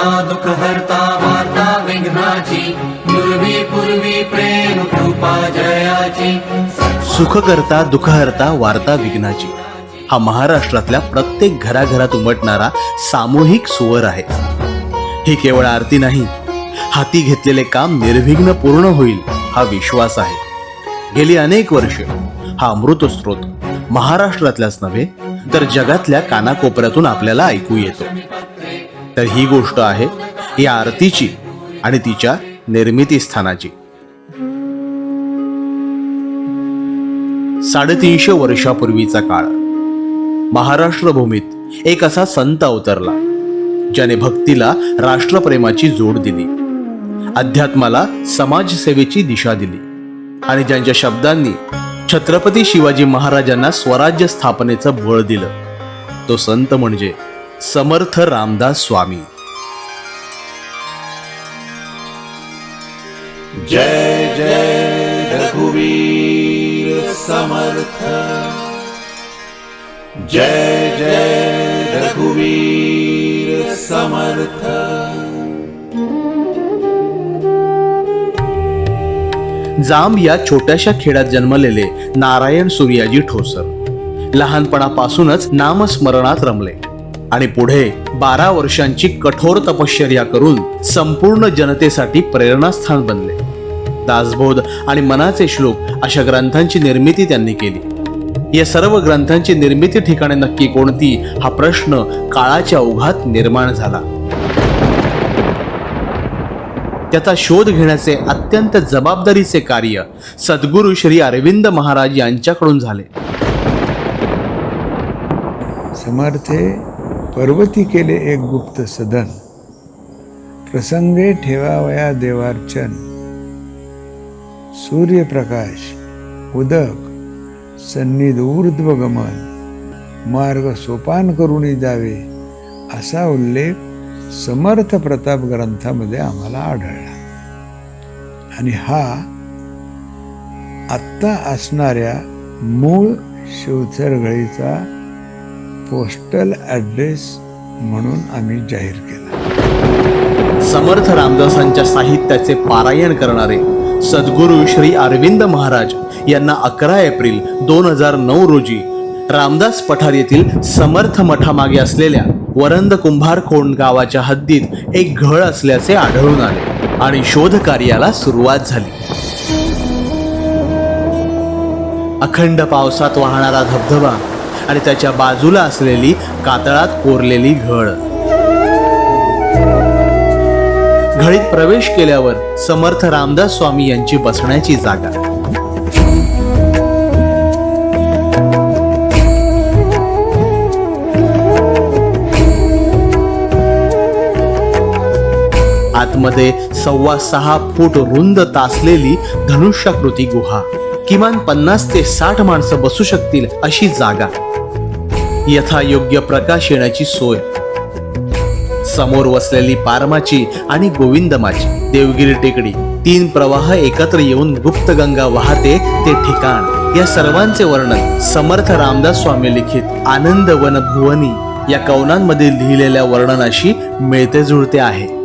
करता दुख हरता वार्ता विघ्नाची पूर्वी पूर्वी प्रेम कृपा जयाची. सुख करता दुख हरता वार्ता विघ्नाची. हा महाराष्ट्रातल्या प्रत्येक घराघरात उमटणारा सामूहिक सुवर आहे. ही केवळ आरती नाही हाती घेतलेले काम निर्विघ्न पूर्ण होईल हा विश्वास आहे. गेली अनेक वर्ष हा अमृत स्रोत महाराष्ट्रातल्याच नव्हे तर जगातल्या कानाकोपऱ्यातून आपल्याला ऐकू येतो. तर ही गोष्ट आहे या आरतीची आणि तिच्या निर्मिती स्थानाची. साडेतीनशे वर्षापूर्वीचा काळ. महाराष्ट्र भूमीत एक असा संत अवतरला ज्याने भक्तीला राष्ट्रप्रेमाची जोड दिली अध्यात्माला समाजसेवेची दिशा दिली आणि ज्यांच्या शब्दांनी छत्रपती शिवाजी महाराजांना स्वराज्य स्थापनेचं बळ दिलं तो संत म्हणजे समर्थ रामदास स्वामी. जय जय रघुवीर समर्थ. जय जय रघुवीर समर्थ. जांब या छोट्याशा खेड्यात जन्मलेले नारायण सूर्याजी ठोसर. लहानपणापासूनच नामस्मरणात रमले. आणि पुढे बारा वर्षांची कठोर तपश्चर्या करून संपूर्ण जनतेसाठी प्रेरणास्थान बनले. दासबोध आणि मनाचे श्लोक अशा ग्रंथांची निर्मिती त्यांनी केली. या सर्व ग्रंथांची निर्मिती ठिकाणे नक्की कोणती हा प्रश्न काळाच्या ओघात निर्माण झाला. त्याचा शोध घेण्याचे अत्यंत जबाबदारीचे कार्य सद्गुरू श्री अरविंद महाराज यांच्याकडून झाले. समर्थे पर्वती केले एक गुप्त सदन. प्रसंगे ठेवावया देवार्चन. सूर्यप्रकाश उदक सन्निध ऊर्ध्वगमन मार्ग सोपान करूनही जावे असा उल्लेख समर्थ प्रताप ग्रंथामध्ये आम्हाला आढळला. आणि हा आत्ता असणाऱ्या मूळ शिवथरगळीचा पोस्टल ॲड्रेस म्हणून आम्ही जाहीर केला. समर्थ रामदासांच्या साहित्याचे पारायण करणारे सद्गुरू श्री अरविंद महाराज यांना अकरा एप्रिल दोन हजार नऊ रोजी रामदास पठार येथील समर्थ मठामागे असलेल्या वरंद कुंभार खोंड गावाच्या हद्दीत एक घळ असल्याचे आढळून आले आणि शोध कार्याला सुरुवात झाली. अखंड पावसात वाहणारा धबधबा आणि त्याच्या बाजूला असलेली कातळात कोरलेली घड घळीत प्रवेश केल्यावर समर्थ रामदास स्वामी यांची बसण्याची जागा. आतमध्ये सव्वा सहा फूट रुंद तासलेली धनुष्याकृती गुहा. किमान पन्नास ते साठ माणसं बसू शकतील अशी जागा. यथायोग्य प्रकाश येण्याची सोय. समोर वसलेली पारमाची आणि गोविंदमाची देवगिरी टेकडी तीन प्रवाह एकत्र येऊन गुप्त गंगा वाहते ते ठिकाण. या सर्वांचे वर्णन समर्थ रामदास स्वामी लिखित आनंद वन भुवनी या कवनांमध्ये लिहिलेल्या वर्णनाशी मिळते जुळते आहे.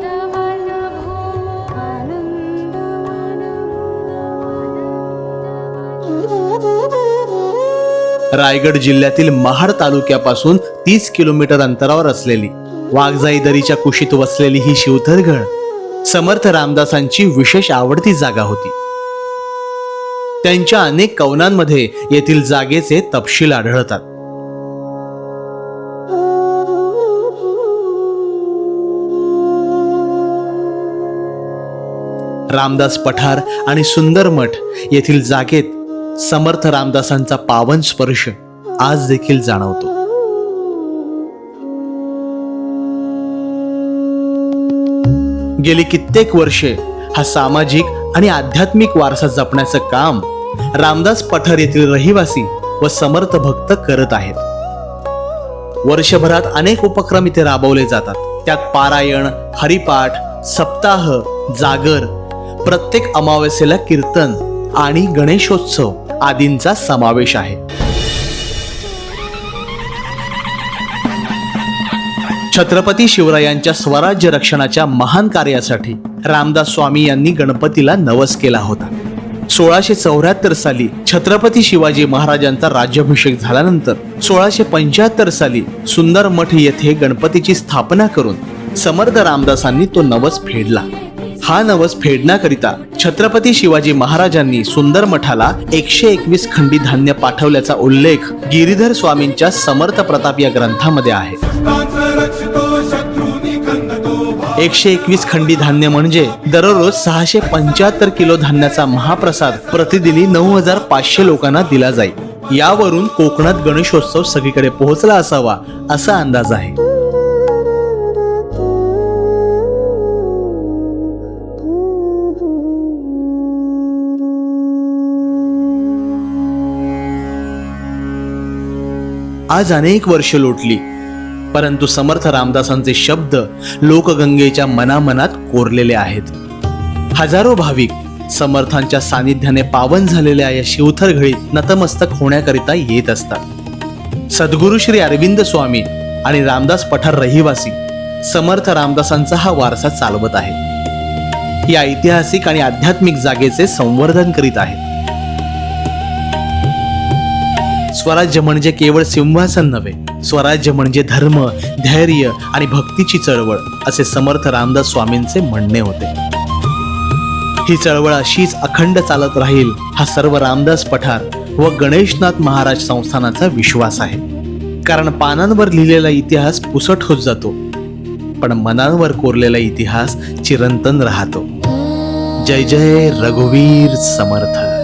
रायगड जिल्ह्यातील महाड तालुक्यापासून तीस किलोमीटर अंतरावर असलेली वाघजाई दरीच्या कुशीत वसलेली ही शिवथरगड समर्थ रामदासांची विशेष आवडती जागा होती. त्यांच्या अनेक कवनांमध्ये येथील जागेचे तपशील आढळतात. रामदास पठार आणि सुंदर मठ येथील जागेत समर्थ रामदासांचा पावन स्पर्श आज देखील जाणवतो. गेली कित्येक वर्षे हा सामाजिक आणि आध्यात्मिक वारसा जपण्याचं काम रामदास पठार येथील रहिवासी व समर्थ भक्त करत आहेत. वर्षभरात अनेक उपक्रम इथे राबवले जातात. त्यात पारायण हरिपाठ सप्ताह जागर प्रत्येक अमावस्येला कीर्तन आणि गणेशोत्सव आदींचा समावेश आहे. छत्रपती शिवरायांच्या स्वराज्य रक्षणाच्या महान कार्यासाठी रामदास स्वामी यांनी गणपतीला नवस केला होता. सोळाशे चौऱ्याहत्तर साली छत्रपती शिवाजी महाराजांचा राज्याभिषेक झाल्यानंतर सोळाशे पंच्याहत्तर साली सुंदर मठ येथे गणपतीची स्थापना करून समर्थ रामदासांनी तो नवस फेडला. हा नवस फेडण्याकरिता छत्रपती शिवाजी महाराजांनी सुंदर मठाला एकशे एकवीस खंडी धान्य पाठवल्याचा उल्लेख गिरीधर स्वामींच्या समर्थ प्रताप या ग्रंथामध्ये आहे. एकशे एकवीस खंडी धान्य म्हणजे दररोज सहाशे पंच्याहत्तर किलो धान्याचा महाप्रसाद प्रतिदिनी नऊ हजार पाचशे लोकांना दिला जाईल यावरून कोकणात गणेशोत्सव सगळीकडे पोहोचला असावा असा अंदाज आहे. आज अनेक वर्ष लोटली परंतु समर्थ रामदासांचे शब्द लोकगंगेच्या मनामनात कोरलेले आहेत. हजारो भाविक समर्थांच्या सानिध्याने पावन झालेल्या या शिवथर घळीत नतमस्तक होण्याकरिता येत असतात. सद्गुरु श्री अरविंद स्वामी आणि रामदास पठार रहिवासी समर्थ रामदासांचा हा वारसा चालवत आहे या ऐतिहासिक आणि आध्यात्मिक जागेचे संवर्धन करीत आहेत. स्वराज्य म्हणजे केवळ सिंहासन नव्हे स्वराज्य म्हणजे धर्म धैर्य आणि भक्तीची चळवळ असे समर्थ रामदास स्वामींचे म्हणणे होते. ही चळवळ अशीच अखंड चालत राहील हा सर्व रामदास पठार व गणेशनाथ महाराज संस्थानाचा विश्वास आहे. कारण पानांवर लिहिलेला इतिहास पुसट होत जातो पण मनांवर कोरलेला इतिहास चिरंतन राहतो. जय जय रघुवीर समर्थ.